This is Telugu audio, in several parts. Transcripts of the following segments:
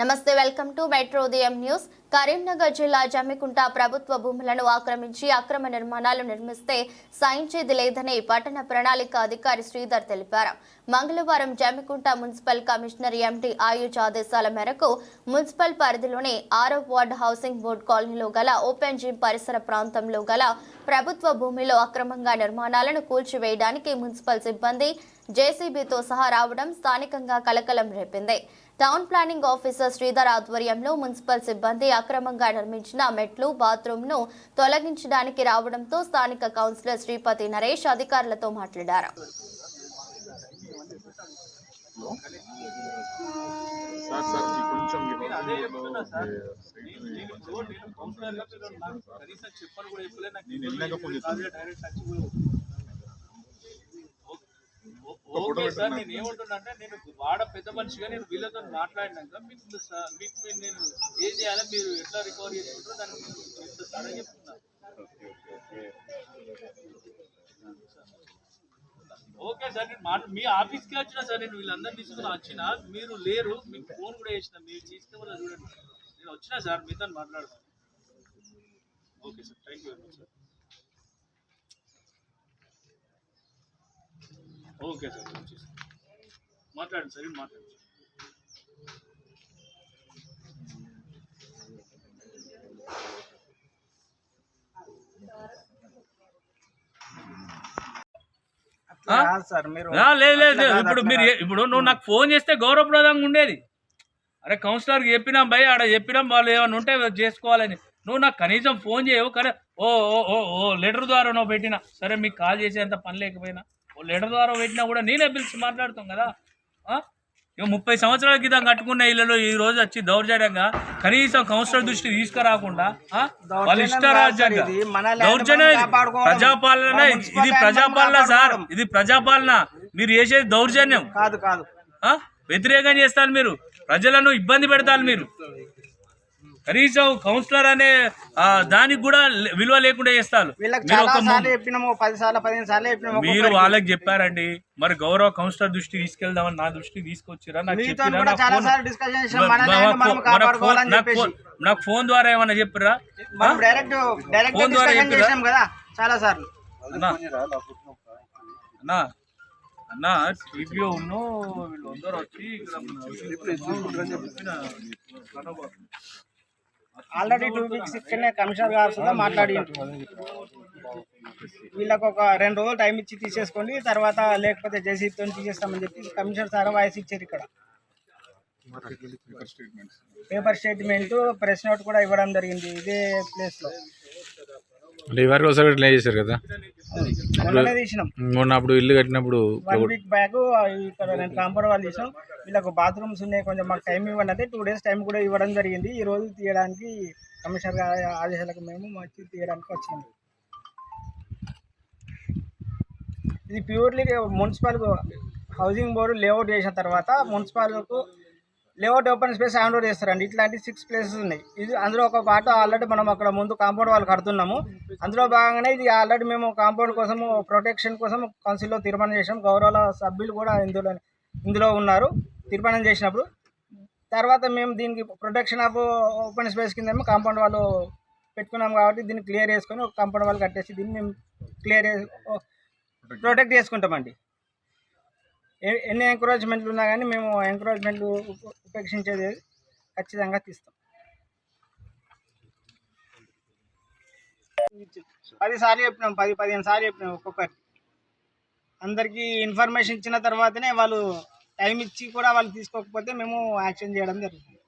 నమస్తే వెల్కమ్ టు మెట్రో ఉదయం న్యూస్. కరీంనగర్ జిల్లా జమ్మికుంట ప్రభుత్వ భూములను ఆక్రమించి అక్రమ నిర్మాణాలు నిర్మిస్తే సాయించేది లేదని పట్టణ ప్రణాళిక అధికారి శ్రీధర్ తెలిపారు. మంగళవారం Jammikunta municipal commissioner MD Ayush ఆదేశాల మేరకు మున్సిపల్ పరిధిలోని ఆరో వార్డ్ హౌసింగ్ బోర్డు కాలనీలో గల ఓపెన్ జిమ్ పరిసర ప్రాంతంలో గల ప్రభుత్వ భూమిలో అక్రమంగా నిర్మాణాలను కూల్చివేయడానికి మున్సిపల్ సిబ్బంది జేసీబీతో సహా రావడం స్థానికంగా కలకలం రేపింది. టౌన్ ప్లానింగ్ ఆఫీసర్ శ్రీధర్ ఆధ్వర్యంలో మున్సిపల్ సిబ్బంది అక్రమంగా నిర్మించిన మెట్లు బాత్రూంను తొలగించడానికి రావడంతో స్థానిక కౌన్సిలర్ శ్రీపతి నరేష్ అధికారులతో మాట్లాడారు. సార్ సార్ కొంచెం నేను ఓకే సార్. నేను ఏమంటున్నా అంటే నేను వాడ పెద్ద మనిషిగా నేను వీళ్ళతో మాట్లాడినాక మీకు నేను ఏం చేయాలో మీరు ఎట్లా రికవర్ చేసుకుంటారో దాన్ని చెప్తున్నా. ఓకే సార్ నేను మాట మీ ఆఫీస్కి వచ్చిన సార్ నేను వీళ్ళందరినీ తీసుకుని వచ్చిన మీరు లేరు మీకు ఫోన్ కూడా చేసిన మీరు తీసుకుని చూడండి. నేను వచ్చిన సార్ మీతో మాట్లాడతాను okay sir thank you very much sir. Okay sir మాట్లాడండి సార్ మాట్లాడండి లేదు ఇప్పుడు మీరు ఇప్పుడు నువ్వు నాకు ఫోన్ చేస్తే గౌరవప్రదంగా ఉండేది. అరే కౌన్సిలర్కి చెప్పినాం భయ్ ఆడ చెప్పినాం వాళ్ళు ఏమైనా ఉంటే చేసుకోవాలని. నువ్వు నాకు కనీసం ఫోన్ చేయవు కరే ఓ ఓ ఓ లెటర్ ద్వారా నువ్వు పెట్టినా. సరే మీకు కాల్ చేసేంత పని లేకపోయినా. లెటర్ ద్వారా పెట్టినా కూడా నేనే పిలిచి మాట్లాడుతాం కదా? ఇక ముప్పై సంవత్సరాల క్రితం కట్టుకున్న ఇళ్ళలో ఈ రోజు వచ్చి దౌర్జన్యంగా కనీసం కౌన్సిలర్ దృష్టి తీసుకురాకుండా? వాళ్ళ ఇష్టరాజ్యంగా దౌర్జన్యం. ప్రజాపాలన ఇది. ప్రజాపాలన సార్. ఇది ప్రజాపాలన. మీరు చేసేది దౌర్జన్యం. కాదు కాదు? వ్యతిరేకం చేస్తారు మీరు. ప్రజలను ఇబ్బంది పెడతారు మీరు. కనీసం కౌన్సిలర్ అనే దానికి కూడా విలువ లేకుండా చేస్తారు. వీళ్ళకి మీరు. వాళ్ళకి చెప్పారండి. మరి గౌరవ కౌన్సిలర్ దృష్టికి తీసుకెళ్దామని నా దృష్టికి తీసుకొచ్చిరా నాకు ఫోన్- ద్వారా ఏమైనా చెప్పిరా? మనం డైరెక్ట్ డైరెక్ట్ ఫోన్ ద్వారా చెప్పిరా? చాలా సార్లు. అన్నా అన్నా టీవీలో ఉన్నో వీళ్ళందరూ వచ్చి ఇక్కడ ఆల్రెడీ టూ వీక్స్ ఇక్కడనే కమిషనర్ గారు మాట్లాడి వీళ్ళకు ఒక రెండు రోజులు టైం ఇచ్చి తీసేసుకోండి తర్వాత లేకపోతే జేసీతో తీసేస్తామని చెప్పి కమిషనర్ సార్ వాయిస్ ఇచ్చారు ఇక్కడ. పేపర్ స్టేట్మెంట్ ప్రెస్ నోట్ కూడా ఇవ్వడం జరిగింది ఇదే ప్లేస్లో. అంటే ఈ ఒకసారి చేశారు కదా? మొన్న అప్పుడు ఇల్లు కట్టినప్పుడు వన్ వీక్ బ్యాక్ ఇక్కడ నేను కాంపౌండ్ వాళ్ళు తీసాం వీళ్ళకు బాత్రూమ్స్ ఉన్నాయి కొంచెం మాకు టైం ఇవ్వండి. అంటే టూ డేస్ టైం కూడా ఇవ్వడం జరిగింది. ఈ రోజు తీయడానికి కమిషనర్ గారి ఆదేశాలకు మేము వచ్చి తీయడానికి వచ్చింది ఇది purely municipal housing board layout చేసిన తర్వాత మున్సిపాల్కు layout open space hand over చేస్తారండి. ఇట్లాంటి సిక్స్ ప్లేసెస్ ఉన్నాయి. ఇది అందులో ఒక పాట ఆల్రెడీ మనం అక్కడ ముందు కాంపౌండ్ వాళ్ళు కడుతున్నాము. అందులో భాగంగానే ఇది ఆల్రెడీ మేము కాంపౌండ్ కోసము ప్రొటెక్షన్ కోసం కౌన్సిల్లో తీర్మానం చేసాం గౌరవ సభ్యులు కూడా ఇందులో ఇందులో ఉన్నారు. తీర్మానం చేసినప్పుడు తర్వాత మేము దీనికి ప్రొటెక్షన్ ఆఫ్ ఓపెన్ స్పేస్ కింద కాంపౌండ్ వాళ్ళు పెట్టుకున్నాం కాబట్టి దీన్ని క్లియర్ చేసుకొని ఒక కాంపౌండ్ వాళ్ళు కట్టేసి దీన్ని మేము క్లియర్ ప్రొటెక్ట్ చేసుకుంటామండి. ఎన్ని ఎంకరేజ్మెంట్లు ఉన్నా కానీ మేము ఎంకరేజ్మెంట్లు ఉపేక్షించేది ఖచ్చితంగా తీస్తాం. పది సార్లు చెప్పినాం పది పదిహేను సార్లు చెప్పినాం ఒక్కొక్కరికి. అందరికీ ఇన్ఫర్మేషన్ ఇచ్చిన తర్వాతనే వాళ్ళు టైం ఇచ్చి కూడా వాళ్ళు తీసుకోకపోతే మేము యాక్షన్ చేయడం జరుగుతుంది.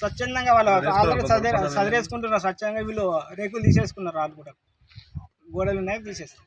స్వచ్ఛందంగా వాళ్ళు ఆల్రెడీ చదివే చదివేసుకుంటున్నారు స్వచ్ఛంగా వీళ్ళు రేకులు తీసేసుకున్నారు వాళ్ళు కూడా. గోడలు ఉన్నాయి తీసేస్తారు